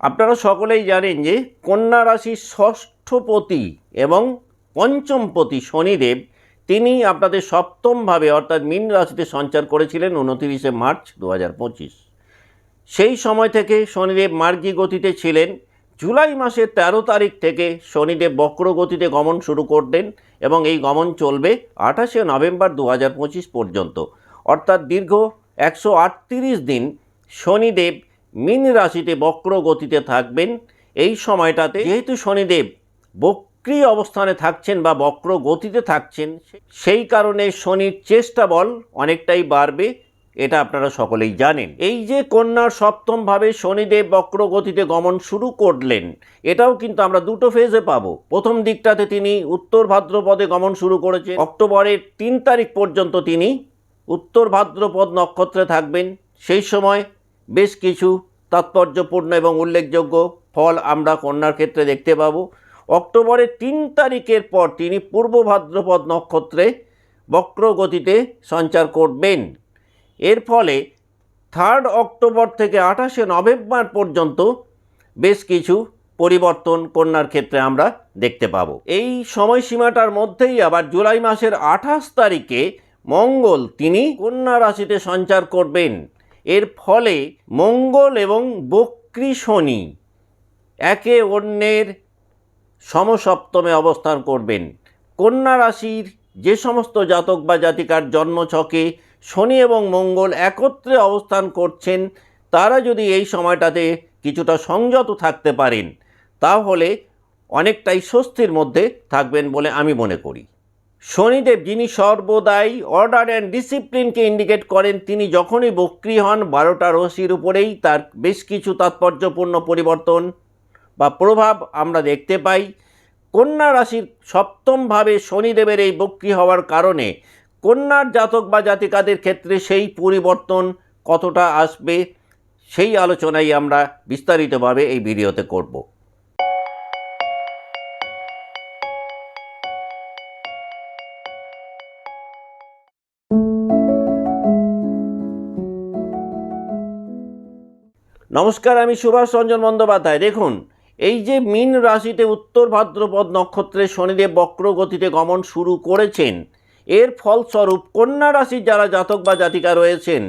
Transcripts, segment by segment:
আপনারা সকলেই জানেন যে কন্যা রাশির ষষ্ঠপতি এবং পঞ্চমপতি শনিদেব তিনি আপনাদের সপ্তমভাবে অর্থাৎ মীন রাশিতে সঞ্চার করেছিলেন উনতিরিশে মার্চ দু সেই সময় থেকে শনিদেব মার্গী গতিতে ছিলেন। জুলাই মাসের তেরো তারিখ থেকে শনিদেব বক্র গতিতে গমন শুরু করলেন এবং এই গমন চলবে আঠাশে নভেম্বর দু পর্যন্ত। অর্থাৎ দীর্ঘ একশো আটত্রিশ দিন শনিদেব মীন রাশিতে বক্র গতিতে থাকবেন। এই সময়টাতে যেহেতু শনিদেব বক্রি অবস্থানে থাকছেন বা বক্র গতিতে থাকছেন, সেই কারণে শনির চেষ্টা বল অনেকটাই বাড়বে, এটা আপনারা সকলেই জানেন। এই যে কন্যার সপ্তমভাবে শনিদেব বক্র গতিতে গমন শুরু করলেন, এটাও কিন্তু আমরা দুটো ফেজে পাবো। প্রথম দিকটাতে তিনি উত্তর ভাদ্রপদে গমন শুরু করেছেন, অক্টোবরের তিন তারিখ পর্যন্ত তিনি উত্তর ভাদ্রপদ নক্ষত্রে থাকবেন। সেই সময় বেশ কিছু তাৎপর্যপূর্ণ এবং উল্লেখযোগ্য ফল আমরা কন্যার ক্ষেত্রে দেখতে পাবো। অক্টোবরের তিন তারিখের পর তিনি পূর্ব ভাদ্রপদ নক্ষত্রে বক্র গতিতে সঞ্চার করবেন। এর ফলে থার্ড অক্টোবর থেকে আঠাশে নভেম্বর পর্যন্ত বেশ কিছু পরিবর্তন কন্যার ক্ষেত্রে আমরা দেখতে পাবো। এই সময়সীমাটার মধ্যেই আবার জুলাই মাসের আঠাশ তারিখে মঙ্গল তিনি কন্যা রাশিতে সঞ্চার করবেন। এর ফলে মঙ্গল এবং বক্রী শনি একে অন্যের সমসপ্তমে অবস্থান করবেন। কন্যা রাশির যে সমস্ত জাতক বা জাতিকার জন্মছকে শনি এবং মঙ্গল একত্রে অবস্থান করছেন, তারা যদি এই সময়টাতে কিছুটা সংযত থাকতে পারেন, তাহলে অনেকটাই স্বস্তির মধ্যে থাকবেন বলে আমি মনে করি। শনিদেব, যিনি সর্বদাই অর্ডার অ্যান্ড ডিসিপ্লিনকে ইন্ডিকেট করেন, তিনি যখনই বক্রি হন, বারোটা রশির উপরেই তার বেশ কিছু তাৎপর্যপূর্ণ পরিবর্তন বা প্রভাব আমরা দেখতে পাই। কন্যা রাশির সপ্তমভাবে শনিদেবের এই বক্রি হওয়ার কারণে কন্যার জাতক বা জাতিকাদের ক্ষেত্রে সেই পরিবর্তন কতটা আসবে, সেই আলোচনাই আমরা বিস্তারিতভাবে এই ভিডিওতে করব। নমস্কার, আমি সুভাষ রঞ্জন বন্দ্যোপাধ্যায়। দেখুন, এই যে মীন রাশিতে উত্তর ভাদ্রপদ নক্ষত্রে শনিদেব বক্র গতিতে গমন শুরু করেছেন, এর ফলস্বরূপ কন্যা রাশির যারা জাতক বা জাতিকা রয়েছেন,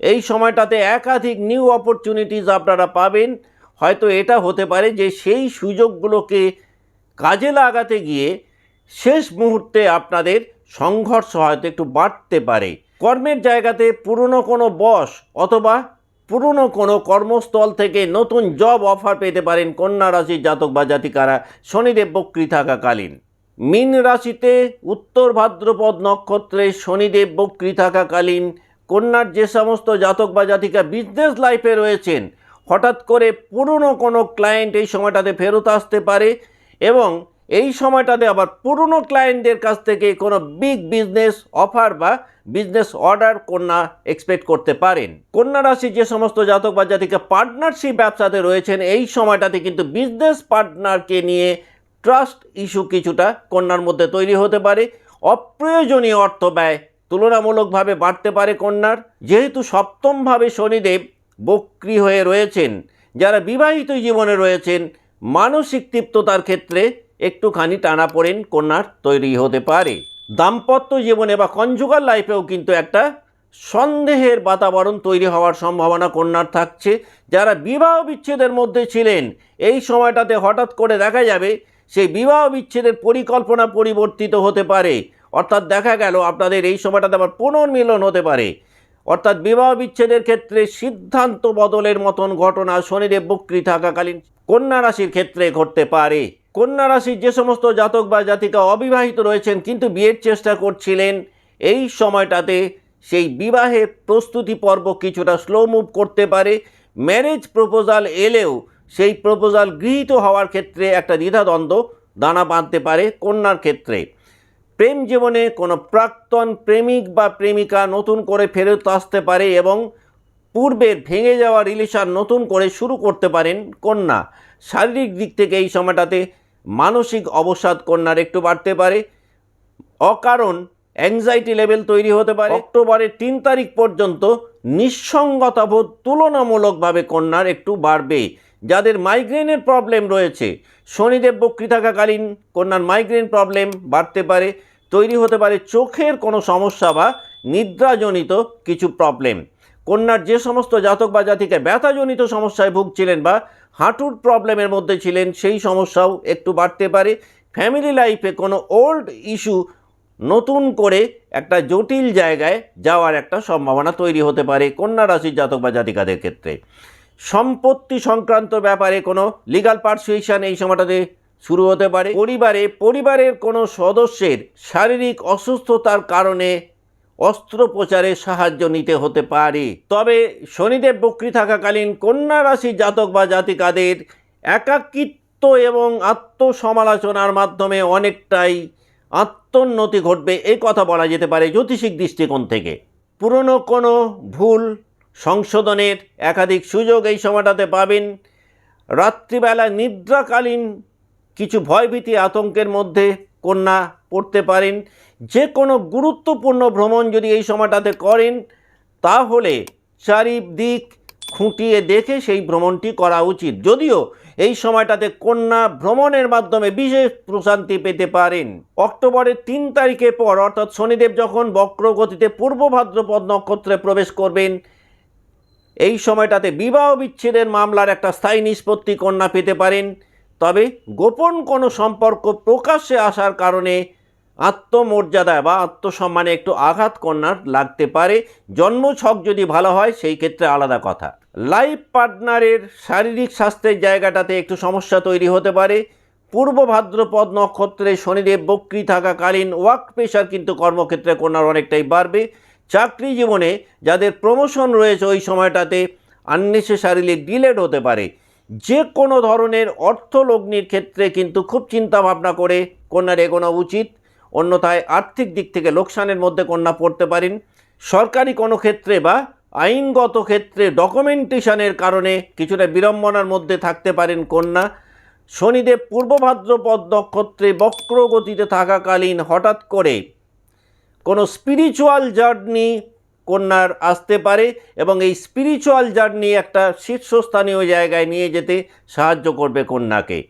এই সময়টাতে একাধিক নিউ অপরচুনিটিস আপনারা পাবেন। হয়তো এটা হতে পারে যে সেই সুযোগগুলোকে কাজে লাগাতে গিয়ে শেষ মুহূর্তে আপনাদের সংঘর্ষ হয়তো একটু বাড়তে পারে। কর্মের জায়গাতে পুরনো কোনো বস অথবা পুরনো কোনো কর্মস্থল থেকে নতুন জব অফার পেতে পারেন কন্যা রাশির জাতক বা জাতিকারা। শনিদেব বক্রি থাকাকালীন। মীন রাশিতে উত্তর ভাদ্রপদ নক্ষত্রে শনিদেব বক্রি থাকাকালীন। কন্যার যে সমস্ত জাতক বা জাতিকা বিজনেস লাইফে রয়েছেন, হঠাৎ করে পুরনো কোনো ক্লায়েন্ট এই সময়টাতে ফেরত আসতে পারে এবং এই সময়টাতে আবার পুরনো ক্লায়েন্টদের কাছ থেকে কোনো বিগ বিজনেস অফার বা বিজনেস অর্ডার কন্যা এক্সপেক্ট করতে পারেন। কন্যা রাশি যে সমস্ত জাতক বা জাতিকে পার্টনারশিপ ব্যবসাতে রয়েছেন, এই সময়টাতে কিন্তু বিজনেস পার্টনারকে নিয়ে ট্রাস্ট ইস্যু কিছুটা কন্যার মধ্যে তৈরি হতে পারে। অপ্রয়োজনীয় অর্থ ব্যয় তুলনামূলকভাবে বাড়তে পারে কন্যার। যেহেতু সপ্তমভাবে শনিদেব বক্রি হয়ে রয়েছেন, যারা বিবাহিত জীবনে রয়েছেন, মানসিক তৃপ্ততার ক্ষেত্রে একটুখানি টানা পড়েন কন্যার, তৈরি হতে পারে। দাম্পত্য জীবনে বা কনজুগাল লাইফেও কিন্তু একটা সন্দেহের বাতাবরণ তৈরি হওয়ার সম্ভাবনা কন্যার থাকছে। যারা বিবাহ বিচ্ছেদের মধ্যে ছিলেন, এই সময়টাতে হঠাৎ করে দেখা যাবে সেই বিবাহ বিচ্ছেদের পরিকল্পনা পরিবর্তিত হতে পারে। অর্থাৎ দেখা গেল আপনাদের এই সময়টাতে আবার পুনর্মিলন হতে পারে। অর্থাৎ বিবাহ বিচ্ছেদের ক্ষেত্রে সিদ্ধান্ত বদলের মতন ঘটনা শনিদেব বক্রি থাকাকালীন কন্যা রাশির ক্ষেত্রে ঘটতে পারে। কন্যা রাশির যে সমস্ত জাতক বা জাতিকা অবিবাহিত রয়েছেন কিন্তু বিয়ের চেষ্টা করছিলেন, এই সময়টাতে সেই বিবাহের প্রস্তুতি পর্ব কিছুটা স্লো মুভ করতে পারে। ম্যারেজ প্রপোজাল এলেও সেই প্রপোজাল গৃহীত হওয়ার ক্ষেত্রে একটা দ্বিধাদ্বন্দ্ব দানা বাঁধতে পারে কন্যার ক্ষেত্রে। প্রেম জীবনে কোনো প্রাক্তন প্রেমিক বা প্রেমিকা নতুন করে ফেরত আসতে পারে এবং পূর্বের ভেঙে যাওয়া রিলেশন নতুন করে শুরু করতে পারেন কন্যা। শারীরিক দিক থেকে এই সময়টাতে মানসিক অবসাদ কন্যার একটু বাড়তে পারে, অকারণ অ্যাংজাইটি লেভেল তৈরি হতে পারে। অক্টোবরের তিন তারিখ পর্যন্ত নিঃসঙ্গতাবোধ তুলনামূলকভাবে কন্যার একটু বাড়বে। যাদের মাইগ্রেনের প্রবলেম রয়েছে, শনিদেব বক্রি থাকাকালীন কন্যার মাইগ্রেন প্রবলেম বাড়তে পারে, তৈরি হতে পারে চোখের কোনো সমস্যা বা নিদ্রাজনিত কিছু প্রবলেম কন্যার যে সমস্ত জাতক বা জাতিকে ব্যথাজনিত সমস্যায় ভুগছিলেন বা হাঁটুর প্রবলেমের মধ্যে ছিলেন, সেই সমস্যাও একটু বাড়তে পারে। ফ্যামিলি লাইফে কোনো ওল্ড ইস্যু নতুন করে একটা জটিল জায়গায় যাওয়ার একটা সম্ভাবনা তৈরি হতে পারে কন্যা রাশির জাতক বা জাতিকাদের ক্ষেত্রে। সম্পত্তি সংক্রান্ত ব্যাপারে কোনো লিগাল পারসুয়েশন এই সময়টাতে শুরু হতে পারে। পরিবারে, পরিবারের কোনো সদস্যের শারীরিক অসুস্থতার কারণে অস্ত্রোপচারে সাহায্য নিতে হতে পারে। তবে শনিদেব বক্রি থাকাকালীন কন্যা রাশির জাতক বা জাতিকাদের একাকিত্ব এবং আত্মসমালোচনার মাধ্যমে অনেকটাই আত্মোন্নতি ঘটবে এই কথা বলা যেতে পারে জ্যোতিষিক দৃষ্টিকোণ থেকে। পুরনো কোনো ভুল সংশোধনের একাধিক সুযোগ এই সময়টাতে পাবেন। রাত্রিবেলা নিদ্রাকালীন কিছু ভয়ভীতি আতঙ্কের মধ্যে কন্যা পড়তে পারেন, যে কোনো গুরুত্বপূর্ণ ভ্রমণ যদি এই সময়টাতে করেন, তাহলে চারিদিক খুঁটিয়ে দেখে সেই ভ্রমণটি করা উচিত। যদিও এই সময়টাতে কন্যা ভ্রমণের মাধ্যমে বিশেষ প্রশান্তি পেতে পারেন। অক্টোবরের তিন তারিখের পর, অর্থাৎ শনিদেব যখন বক্রগতিতে পূর্ব ভাদ্রপদ নক্ষত্রে প্রবেশ করবেন, এই সময়টাতে বিবাহ বিচ্ছেদের মামলার একটা স্থায়ী নিষ্পত্তি কন্যা পেতে পারেন। তবে গোপন কোনো সম্পর্ক প্রকাশ্যে আসার কারণে আত্মমর্যাদা বা আত্মসম্মানে একটু আঘাত কন্যার লাগতে পারে। জন্মছক যদি ভালো হয়, সেই ক্ষেত্রে আলাদা কথা। লাইফ পার্টনারের শারীরিক স্বাস্থ্যের জায়গাটাতে একটু সমস্যা তৈরি হতে পারে। পূর্ব ভাদ্রপদ নক্ষত্রে শনিদেব বক্রি থাকাকালীন ওয়ার্ক প্রেশার কিন্তু কর্মক্ষেত্রে কন্যার অনেকটাই বাড়বে। চাকরি জীবনে যাদের প্রমোশন রয়েছে ওই সময়টাতে আননেসেসারিলি ডিলেড হতে পারে। যে কোনো ধরনের অর্থলগ্নির ক্ষেত্রে কিন্তু খুব চিন্তা ভাবনা করে কন্যার এগোনো উচিত। অন্যথায় আর্থিক দিক থেকে লোকসানের মধ্যে কন্যা পড়তে পারেন। সরকারি কোনো ক্ষেত্রে বা আইনগত ক্ষেত্রে ডকুমেন্টেশনের কারণে কিছুটা বিড়ম্বনার মধ্যে থাকতে পারেন কন্যা। শনিদেব পূর্ব ভাদ্রপদ নক্ষত্রে বক্রগতিতে থাকাকালীন হঠাৎ করে কোনো স্পিরিচুয়াল জার্নি কন্যার আসতে পারে এবং এই স্পিরিচুয়াল জার্নি একটা শীর্ষস্থানীয় জায়গায় নিয়ে যেতে সাহায্য করবে কন্যাকে।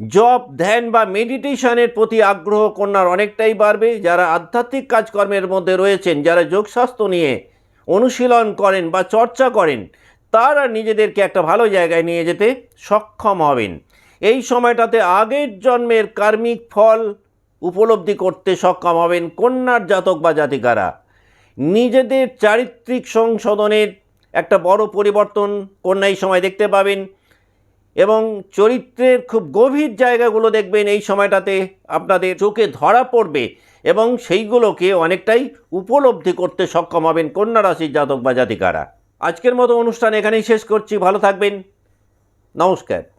জব ধ্যান বা মেডিটেশনের প্রতি আগ্রহ কন্যার অনেকটাই বাড়বে। যারা আধ্যাত্মিক কাজকর্মের মধ্যে রয়েছেন, যারা যোগস্বাস্থ্য নিয়ে অনুশীলন করেন বা চর্চা করেন, তারা নিজেদেরকে একটা ভালো জায়গায় নিয়ে যেতে সক্ষম হবেন। এই সময়টাতে আগের জন্মের কার্মিক ফল উপলব্ধি করতে সক্ষম হবেন কন্যার জাতক বা জাতিকারা। নিজেদের চারিত্রিক সংশোধনের একটা বড় পরিবর্তন কন্যা এই সময় দেখতে পাবেন এবং চরিত্রের খুব গভীর জায়গাগুলো দেখবেন এই সময়টাতে আপনাদের চোখে ধরা পড়বে এবং সেইগুলোকে অনেকটাই উপলব্ধি করতে সক্ষম হবেন কন্যা রাশির জাতক বা জাতিকারা। আজকের মতো অনুষ্ঠান এখানেই শেষ করছি। ভালো থাকবেন। নমস্কার।